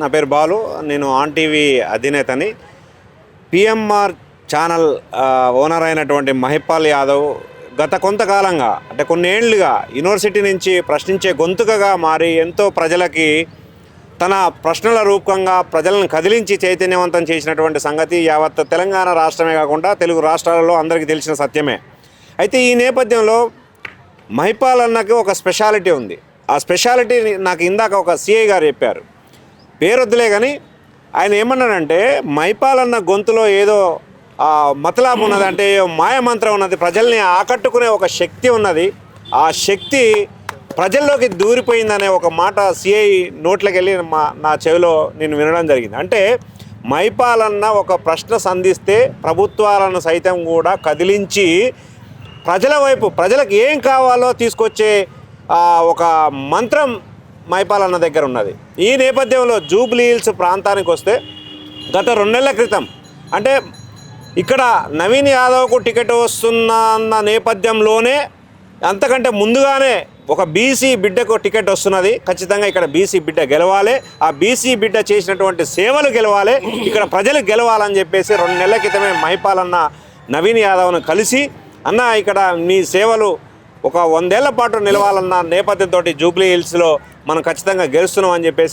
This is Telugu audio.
నా పేరు బాలు. నేను ఆన్ టీవీ అధినేతని. పిఎంఆర్ ఛానల్ ఓనర్ అయినటువంటి మహిపాల్ యాదవ్ గత కొంతకాలంగా అంటే కొన్నేళ్ళుగా యూనివర్సిటీ నుంచి ప్రశ్నించే గొంతుకగా మారి ఎంతో ప్రజలకి తన ప్రశ్నల రూపంగా ప్రజలను కదిలించి చైతన్యవంతం చేసినటువంటి సంగతి యావత్ తెలంగాణ రాష్ట్రమే కాకుండా తెలుగు రాష్ట్రాలలో అందరికీ తెలిసిన సత్యమే. అయితే ఈ నేపథ్యంలో మహిపాల్ అన్నకి ఒక స్పెషాలిటీ ఉంది. ఆ స్పెషాలిటీ నాకు ఇందాక ఒక సిఐ గారు చెప్పారు. పేరొద్దులే కానీ ఆయన ఏమన్నాడంటే మైపాల్ అన్న గొంతులో ఏదో మతలాభం ఉన్నది అంటే మాయమంత్రం ఉన్నది. ప్రజల్ని ఆకట్టుకునే ఒక శక్తి ఉన్నది. ఆ శక్తి ప్రజల్లోకి దూరిపోయిందనే ఒక మాట సిఐ నోట్లోకి వెళ్ళి మా నా చెవిలో నేను వినడం జరిగింది. అంటే మైపాలన్న ఒక ప్రశ్న సంధిస్తే ప్రభుత్వాలను సైతం కూడా కదిలించి ప్రజల వైపు ప్రజలకు ఏం కావాలో తీసుకొచ్చే ఒక మంత్రం మైపాల్ అన్న దగ్గర ఉన్నది. ఈ నేపథ్యంలో జూబ్లీ హిల్స్ ప్రాంతానికి వస్తే గత రెండు నెలల క్రితం అంటే ఇక్కడ నవీన్ యాదవ్కు టికెట్ వస్తున్న అన్న నేపథ్యంలోనే అంతకంటే ముందుగానే ఒక బీసీ బిడ్డకు టికెట్ వస్తున్నది. ఖచ్చితంగా ఇక్కడ బీసీ బిడ్డ గెలవాలి. ఆ బీసీ బిడ్డ చేసినటువంటి సేవలు గెలవాలి. ఇక్కడ ప్రజలు గెలవాలని చెప్పేసి రెండు నెలల క్రితమే మైపాలన్న నవీన్ యాదవ్ను కలిసి అన్న ఇక్కడ మీ సేవలు ఒక వందేళ్ళ పాటు నిలవాలన్న నేపథ్యంతో జూబ్లీ హిల్స్లో మనం ఖచ్చితంగా గెలుస్తున్నాం అని చెప్పేసి